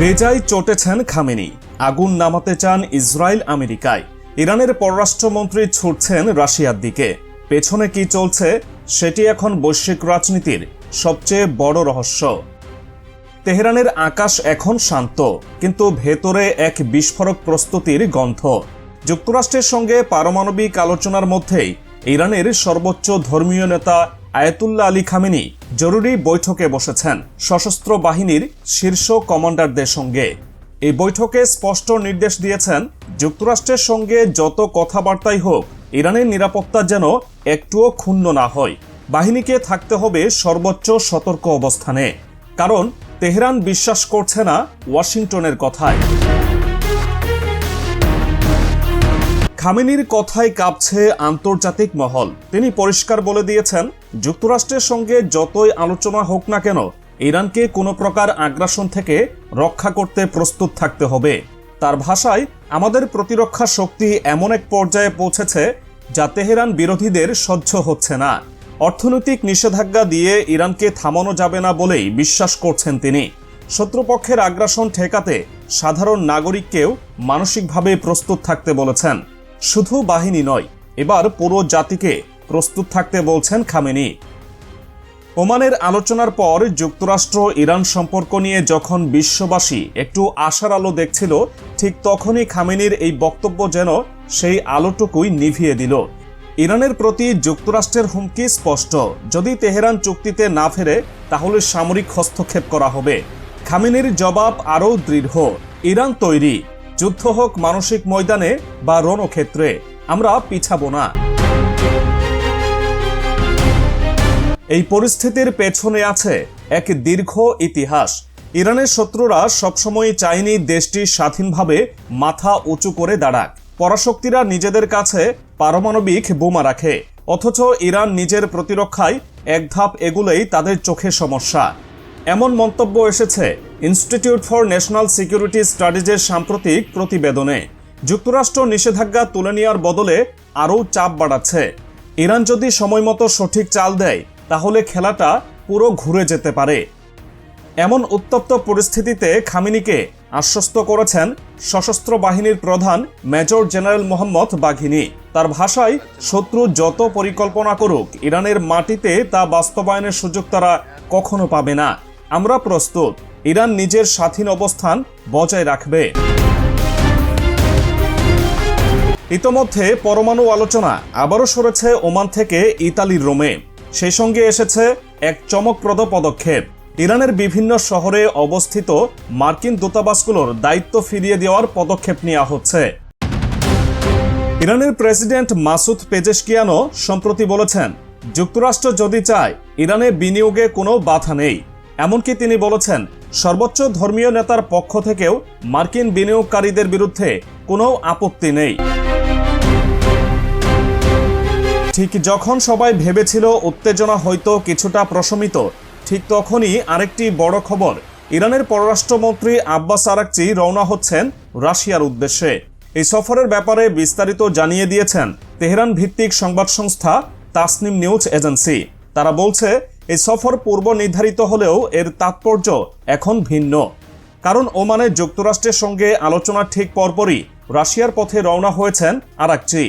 বেজায় চটেছেন খামেনি। আগুন নামাতে চান ইসরায়েল আমেরিকায়। ইরানের পররাষ্ট্রমন্ত্রী ছুটছেন রাশিয়ার দিকে। পেছনে কি চলছে, সেটি এখন বৈশ্বিক রাজনীতির সবচেয়ে বড় রহস্য। তেহরানের আকাশ এখন শান্ত, কিন্তু ভেতরে এক বিস্ফোরক প্রস্তুতির গন্ধ। যুক্তরাষ্ট্রের সঙ্গে পারমাণবিক আলোচনার মধ্যেই ইরানের সর্বোচ্চ ধর্মীয় নেতা আয়াতুল্লাহ আলী খামেনি জরুরি বৈঠকে বসেছেন সশস্ত্র বাহিনীর শীর্ষ কমান্ডারদের সঙ্গে। এই বৈঠকে স্পষ্ট নির্দেশ দিয়েছেন, যুক্তরাষ্ট্রের সঙ্গে যত কথাবার্তাই হোক, ইরানের নিরাপত্তা যেন একটুও ক্ষুণ্ণ না হয়। বাহিনীকে থাকতে হবে সর্বোচ্চ সতর্ক অবস্থানে। কারণ তেহরান বিশ্বাস করছে না ওয়াশিংটনের কথায়। খামেনির কথায় কাঁপছে আন্তর্জাতিক মহল। তিনি পরিষ্কার বলে দিয়েছেন, যুক্তরাষ্ট্রের সঙ্গে যতই আলোচনা হোক না কেন, ইরানকে কোনো প্রকার আগ্রাসন থেকে রক্ষা করতে প্রস্তুত থাকতে হবে। তার ভাষায়, আমাদের প্রতিরক্ষা শক্তি এমন এক পর্যায়ে পৌঁছেছে যা তেহরান বিরোধীদের সহ্য হচ্ছে না। অর্থনৈতিক নিষেধাজ্ঞা দিয়ে ইরানকে থামানো যাবে না বলেই বিশ্বাস করছেন তিনি। শত্রুপক্ষের আগ্রাসন ঠেকাতে সাধারণ নাগরিককেও মানসিকভাবে প্রস্তুত থাকতে বলেছেন। শুধু বাহিনী নয়, এবার পুরো জাতিকে প্রস্তুত থাকতে বলছেন খামেনি। ওমানের আলোচনার পর যুক্তরাষ্ট্র ইরান সম্পর্ক নিয়ে যখন বিশ্ববাসী একটু আশার আলো দেখছিল, ঠিক তখনই খামেনির এই বক্তব্য যেন সেই আলোটুকুই নিভিয়ে দিল। ইরানের প্রতি যুক্তরাষ্ট্রের হুমকি স্পষ্ট। যদি তেহরান চুক্তিতে না ফেরে, তাহলে সামরিক হস্তক্ষেপ করা হবে। খামেনির জবাব আরও দৃঢ়। ইরান তৈরি। যুদ্ধ হোক মানসিক ময়দানে বা রণক্ষেত্রে, আমরা পিছাবো না। এই পরিস্থিতির পেছনে আছে এক দীর্ঘ ইতিহাস। ইরানের শত্রুরা সবসময় চায়নি দেশটি স্বাধীনভাবে মাথা উঁচু করে দাঁড়াক। পরাশক্তিরা নিজেদের কাছে পারমাণবিক বোমা রাখে, অথচ ইরান নিজের প্রতিরক্ষায় এক ধাপ এগুলোই তাদের চোখে সমস্যা। এমন মন্তব্য এসেছে ইনস্টিটিউট ফর ন্যাশনাল সিকিউরিটি স্টাডিজের সাম্প্রতিক প্রতিবেদনে যুক্তরাষ্ট্র নিষেধাজ্ঞা তুলে নেওয়ার বদলে আরও চাপ বাড়াচ্ছে। ইরান যদি সময়মতো সঠিক চাল দেয়, তাহলে খেলাটা পুরো ঘুরে যেতে পারে। এমন উত্তপ্ত পরিস্থিতিতে খামিনিকে আশ্বস্ত করেছেন সশস্ত্র বাহিনীর প্রধান মেজর জেনারেল মোহাম্মদ বাঘিনী। তার ভাষায়, শত্রু যত পরিকল্পনা করুক, ইরানের মাটিতে তা বাস্তবায়নের সুযোগ তারা কখনো পাবে না। আমরা প্রস্তুত। ইরান নিজের স্বাধীন অবস্থান বজায় রাখবে। ইতোমধ্যে পরমাণু আলোচনা আবারও সরেছে ওমান থেকে ইতালির রোমে। সেই সঙ্গে এসেছে এক চমকপ্রদ পদক্ষেপ। ইরানের বিভিন্ন শহরে অবস্থিত মার্কিন দূতাবাসগুলোর দায়িত্ব ফিরিয়ে দেওয়ার পদক্ষেপ নেওয়া হচ্ছে। ইরানের প্রেসিডেন্ট মাসুদ পেজেশকিয়ানো সম্প্রতি বলেছেন, যুক্তরাষ্ট্র যদি চায়, ইরানে বিনিয়োগে কোনো বাধা নেই। এমনকি তিনি বলেছেন সর্বোচ্চ ধর্মীয় নেতার পক্ষ থেকেও মার্কিন বিনিয়োগকারীদের বিরুদ্ধে কোনো আপত্তি নেই। ঠিক যখন সবাই ভেবেছিল উত্তেজনা হয়তো কিছুটা প্রশমিত, ঠিক তখনই আরেকটি বড় খবর, ইরানের পররাষ্ট্রমন্ত্রী আব্বাস আরাকচি রওনা হচ্ছেন রাশিয়ার উদ্দেশ্যে। এই সফরের ব্যাপারে বিস্তারিত জানিয়ে দিয়েছেন তেহরান ভিত্তিক সংবাদ সংস্থা তাসনিম নিউজ এজেন্সি। তারা বলছে এই সফর পূর্ব নির্ধারিত হলেও এর তাৎপর্য এখন ভিন্ন। কারণ ওমানে যুক্তরাষ্ট্রের সঙ্গে আলোচনার ঠিক পরপরই রাশিয়ার পথে রওনা হয়েছেন আরাকচি।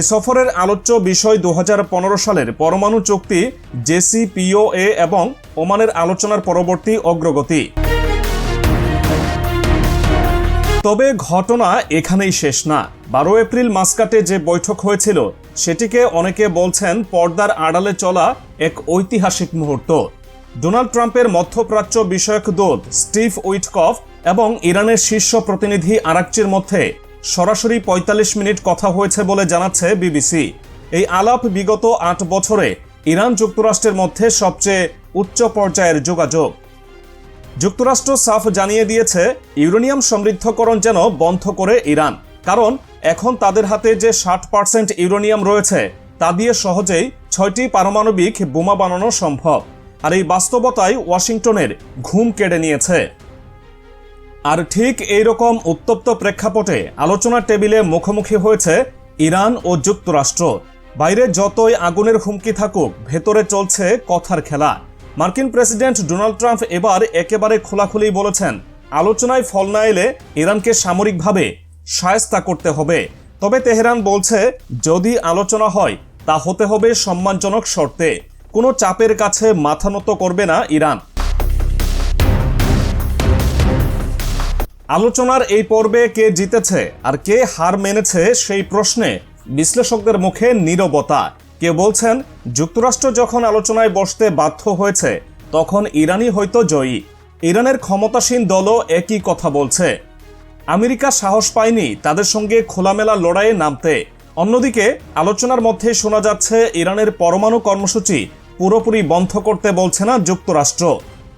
এ সফরের আলোচ্য বিষয় দু হাজার পনেরো সালের পরমাণু চুক্তি, জেসিপিওএ এবং ওমানের আলোচনার পরবর্তী অগ্রগতি। তবে ঘটনা এখানেই শেষ না। বারো এপ্রিল মাসকাটে যে বৈঠক হয়েছিল সেটিকে অনেকে বলছেন পর্দার আড়ালে চলা এক ঐতিহাসিক মুহূর্ত। ডোনাল্ড ট্রাম্পের মধ্যপ্রাচ্য বিষয়ক দূত স্টিভ উইটকফ এবং ইরানের শীর্ষ প্রতিনিধি আরাকচির মধ্যে সরাসরি ৪৫ মিনিট কথা হয়েছে বলে জানাচ্ছে বিবিসি। এই আলাপ বিগত আট বছরে ইরান যুক্তরাষ্ট্রের মধ্যে সবচেয়ে উচ্চ পর্যায়ের যোগাযোগ। যুক্তরাষ্ট্র সাফ জানিয়ে দিয়েছে, ইউরেনিয়াম সমৃদ্ধকরণ যেন বন্ধ করে ইরান, কারণ এখন তাদের হাতে যে ষাট পার্সেন্ট ইউরেনিয়াম রয়েছে, তা দিয়ে সহজেই ছয়টি পারমাণবিক বোমা বানানো সম্ভব। আর এই বাস্তবতায় ওয়াশিংটনের ঘুম কেড়ে নিয়েছে। আর ঠিক এই রকম উত্তপ্ত প্রেক্ষাপটে আলোচনার টেবিলে মুখোমুখি হয়েছে ইরান ও যুক্তরাষ্ট্র। বাইরে যতই আগুনের হুমকি থাকুক, ভেতরে চলছে কথার খেলা। মার্কিন প্রেসিডেন্ট ডোনাল্ড ট্রাম্প এবার একেবারে খোলাখুলি বলেছেন, আলোচনায় ফল না এলে ইরানকে সামরিকভাবে সায়স্তা করতে হবে। তবে তেহরান বলছে, যদি আলোচনা হয়, তা হতে হবে সম্মানজনক শর্তে। কোনো চাপের কাছে মাথা নত করবে না ইরান। আলোচনার এই পর্বে কে জিতেছে আর কে হার মেনেছে সেই প্রশ্নে বিশ্লেষকদের মুখে নীরবতা। কে বলছেন, যুক্তরাষ্ট্র যখন আলোচনায় বসতে বাধ্য হয়েছে, তখন ইরানই হয়তো জয়ী। ইরানের ক্ষমতাসীন দলও একই কথা বলছে। আমেরিকা সাহস পায়নি তাদের সঙ্গে খোলামেলা লড়াইয়ে নামতে। অন্যদিকে, আলোচনার মধ্যে শোনা যাচ্ছে, ইরানের পরমাণু কর্মসূচি পুরোপুরি বন্ধ করতে বলছে না যুক্তরাষ্ট্র।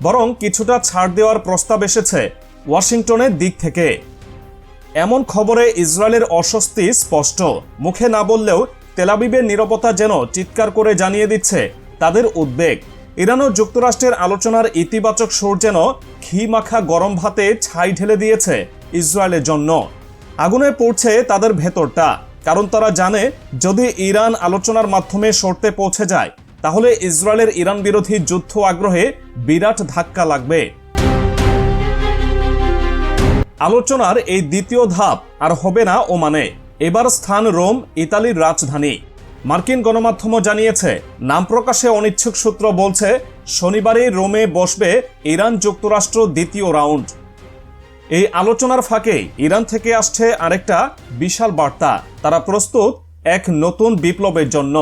বরং কিছুটা ছাড় দেওয়ার প্রস্তাব এসেছে ওয়াশিংটনের দিক থেকে। এমন খবরে ইসরায়েলের অস্বস্তি স্পষ্ট। মুখে না বললেও তেলাবিবের নিরাপত্তা যেন চিৎকার করে জানিয়ে দিচ্ছে তাদের উদ্বেগ। ইরান ও যুক্তরাষ্ট্রের আলোচনার ইতিবাচক সুর যেন ঘি মাখা গরম ভাতে ছাই ঢেলে দিয়েছে। ইসরায়েলের জন্য। আগুনে পড়ছে তাদের ভেতরটা। কারণ তারা জানে, যদি ইরান আলোচনার মাধ্যমে সরতে পৌঁছে যায়, তাহলে ইসরায়েলের ইরান বিরোধী যুদ্ধ আগ্রহে বিরাট ধাক্কা লাগবে। আলোচনার এই দ্বিতীয় ধাপ আর হবে না ওমানে। এবার স্থান রোম, ইতালির রাজধানী। মার্কিন গণমাধ্যমও জানিয়েছে, নাম প্রকাশে অনিচ্ছুক সূত্র বলছে, শনিবারই রোমে বসবে ইরান যুক্তরাষ্ট্র দ্বিতীয় রাউন্ড। এই আলোচনার ফাঁকে ইরান থেকে আসছে আরেকটা বিশাল বার্তা। তারা প্রস্তুত এক নতুন বিপ্লবের জন্য।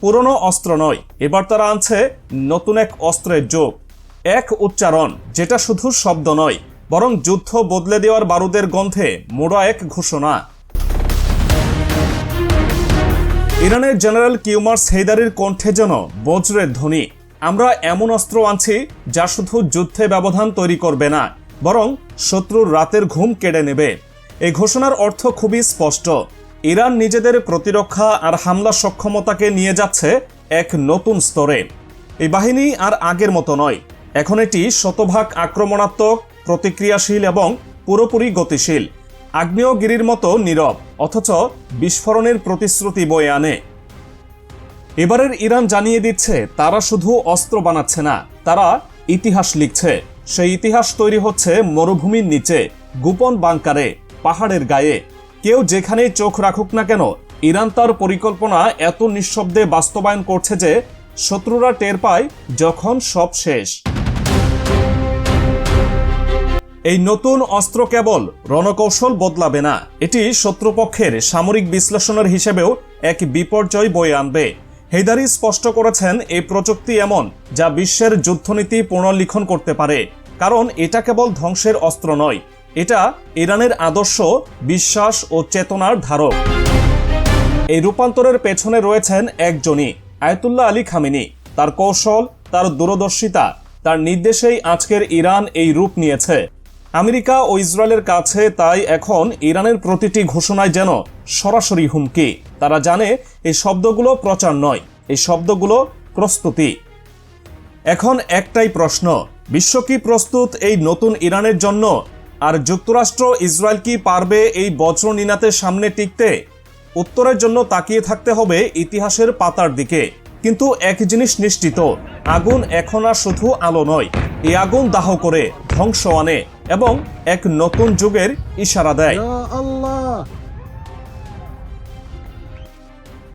পুরনো অস্ত্র নয়, এবার তারা আনছে নতুন এক অস্ত্রের যোগ। এক উচ্চারণ, যেটা শুধু শব্দ নয়, বরং যুদ্ধ বদলে দেওয়ার বারুদের গন্ধে মোড়া এক ঘোষণা। ইরানের জেনারেল কিউমার্স হেইদারির কণ্ঠে যেন বজ্রের ধ্বনি। আমরা এমন অস্ত্র আনছি যা শুধু যুদ্ধে ব্যবধান তৈরি করবে না বরং শত্রুর রাতের ঘুম কেড়ে নেবে। এই ঘোষণার অর্থ খুবই স্পষ্ট। ইরান নিজেদের প্রতিরক্ষা আর হামলা সক্ষমতাকে নিয়ে যাচ্ছে এক নতুন স্তরে। এই বাহিনী আর আগের মতো নয়। এখন এটি শতভাগ আক্রমণাত্মক, প্রতিক্রিয়াশীল এবং পুরোপুরি গতিশীল। আগ্নেয়গিরির মতো নীরব, অথচ বিস্ফোরণের প্রতিশ্রুতি বয়ে আনে। এবারের ইরান জানিয়ে দিচ্ছে, তারা শুধু অস্ত্র বানাচ্ছে না, তারা ইতিহাস লিখছে। সেই ইতিহাস তৈরি হচ্ছে মরুভূমির নিচে, গোপন বাংকারে, পাহাড়ের গায়ে। কেউ যেখানেই চোখ রাখুক না কেন, ইরান তার পরিকল্পনা এত নিঃশব্দে বাস্তবায়ন করছে যে শত্রুরা টের পায় যখন সব শেষ। এই নতুন অস্ত্র কেবল রণকৌশল বদলাবে না, এটি শত্রুপক্ষের সামরিক বিশ্লেষণের হিসেবেও এক বিপর্যয় বয়ে আনবে। হেদারি স্পষ্ট করেছেন এই প্রযুক্তি এমন যা বিশ্বের যুদ্ধনীতি পুনর্লিখন করতে পারে, কারণ এটা কেবল ধ্বংসের অস্ত্র নয়, এটা ইরানের আদর্শ, বিশ্বাস ও চেতনার ধারক। এই রূপান্তরের পেছনে রয়েছেন একজনই, আয়তুল্লাহ আলী খামিনি। তার কৌশল, তার দূরদর্শিতা, তার নির্দেশেই আজকের ইরান এই রূপ নিয়েছে। আমেরিকা ও ইসরায়েলের কাছে তাই এখন ইরানের প্রতিটি ঘোষণায় যেন সরাসরি হুমকি। তারা জানে এই শব্দগুলো প্রচার নয়, এই শব্দগুলো প্রস্তুতি। এখন একটাই প্রশ্ন, বিশ্ব কি প্রস্তুত এই নতুন ইরানের জন্য? আর যুক্তরাষ্ট্র ইসরায়েল কি পারবে এই বজ্র নিনাতের সামনে টিকতে? উত্তরের জন্য তাকিয়ে থাকতে হবে ইতিহাসের পাতার দিকে। কিন্তু এক জিনিস নিশ্চিত, আগুন এখন আর শুধু আলো নয়, এই আগুন দাহ করে, ধ্বংস আনে এবং এক নতুন যুগের ইশারা দেয়।